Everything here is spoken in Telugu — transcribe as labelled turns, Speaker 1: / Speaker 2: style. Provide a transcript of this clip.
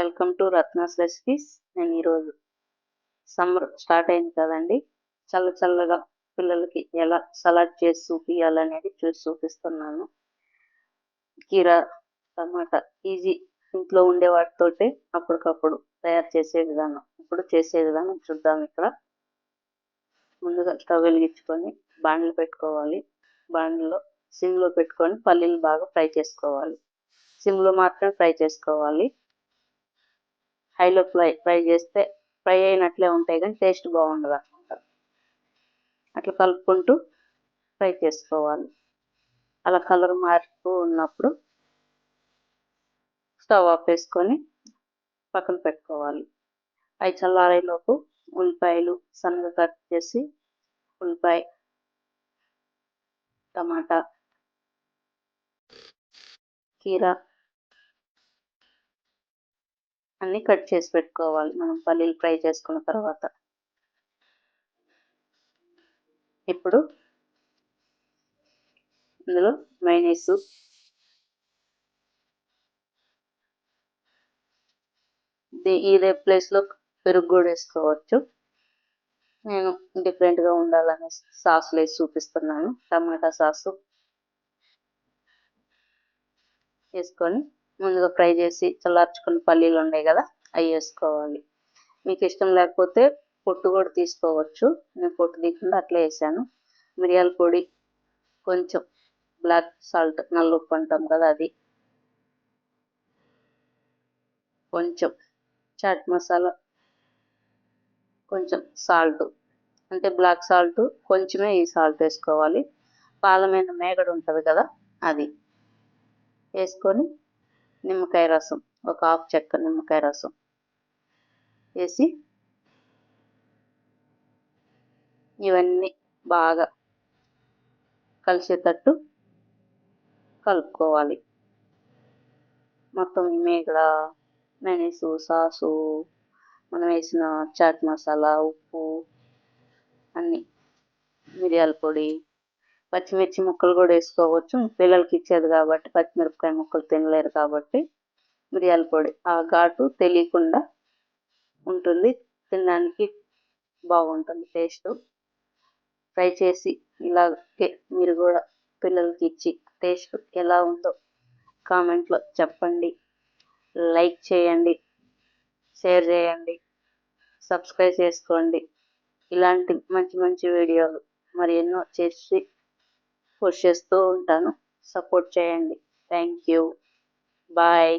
Speaker 1: Welcome to Ratna's recipes. నేను ఈరోజు సమ్మర్ స్టార్ట్ అయింది కదండి. చల్ల చల్లగా పిల్లలకి ఎలా సలాడ్ చేసి చూపించాలనేది చూసి చూపిస్తున్నాను. కీరా టమాటా ఈజీ ఇంట్లో ఉండే వాటితోటే అప్పటికప్పుడు తయారు చేసే విధానం. ఇప్పుడు చేసే విధానం చూద్దాం ఇక్కడ. ముందుగా స్టవ్ వెలిగించుకొని బాండ్లు పెట్టుకోవాలి. బాండ్లో సిమ్లో పెట్టుకొని పల్లీలు బాగా ఫ్రై చేసుకోవాలి. సిమ్లో మాత్రమే ఫ్రై చేసుకోవాలి. హైలో ఫ్రై ఫ్రై చేస్తే ఫ్రై అయినట్లే ఉంటాయి కానీ టేస్ట్ బాగుండదు అనమాట అట్లా కలుపుకుంటూ ఫ్రై చేసుకోవాలి. అలా కలర్ మారుతూ ఉన్నప్పుడు స్టవ్ ఆఫ్ వేసుకొని పక్కన పెట్టుకోవాలి. అవి చల్లారేలోపు ఉల్లిపాయలు సన్నగా కట్ చేసి ఉల్లిపాయ టమాటా కీరా అన్నీ కట్ చేసి పెట్టుకోవాలి. మనం పల్లీలు ఫ్రై చేసుకున్న తర్వాత. ఇప్పుడు ఇందులో మైనీస్ ఇదే ప్లేస్లో పెరుగు కూడా వేసుకోవచ్చు. నేను డిఫరెంట్గా ఉండాలని సాసులు వేసి చూపిస్తున్నాను. టమాటా సాసు వేసుకొని ముందుగా ఫ్రై చేసి చల్లార్చుకున్న పల్లీలు ఉన్నాయి కదా అవి వేసుకోవాలి. మీకు ఇష్టం లేకపోతే పొట్టు కూడా తీసుకోవచ్చు. నేను పొట్టు తీయకుండా అట్లా వేసాను. మిరియాల పొడి కొంచెం బ్లాక్ సాల్ట్ నల్ల ఉప్పు అంటాం కదా అది. కొంచెం చాట్ మసాలా కొంచెం సాల్ట్. అంటే బ్లాక్ సాల్ట్ కొంచెమే ఈ సాల్ట్ వేసుకోవాలి. పాలమైన మేగడు మేగడ ఉంటుంది కదా అది. వేసుకొని నిమ్మకాయ రసం ఒక హాఫ్ చెక్క నిమ్మకాయ రసం వేసి ఇవన్నీ బాగా కలిసేటట్టు కలుపుకోవాలి. మొత్తం మేగడ మెనీసు సాసు మనం వేసిన చాట్ మసాలా ఉప్పు అన్నీ మిరియాల పొడి పచ్చిమిర్చి ముక్కలు కూడా వేసుకోవచ్చు. పిల్లలకి ఇచ్చేది కాబట్టి పచ్చిమిరపకాయ ముక్కలు తినలేరు కాబట్టి మిరియాల పొడి. ఆ ఘాటు తెలియకుండా ఉంటుంది. తినడానికి బాగుంటుంది టేస్ట్. ఫ్రై చేసి ఇలాగే మీరు కూడా పిల్లలకి ఇచ్చి టేస్ట్ ఎలా ఉందో కామెంట్లో చెప్పండి. లైక్ చేయండి. షేర్ చేయండి. సబ్స్క్రైబ్ చేసుకోండి. ఇలాంటి మంచి మంచి వీడియోలు మరి ఎన్నో చేసి పోస్ట్ చేస్తూ ఉంటాను. సపోర్ట్ చేయండి. Thank you bye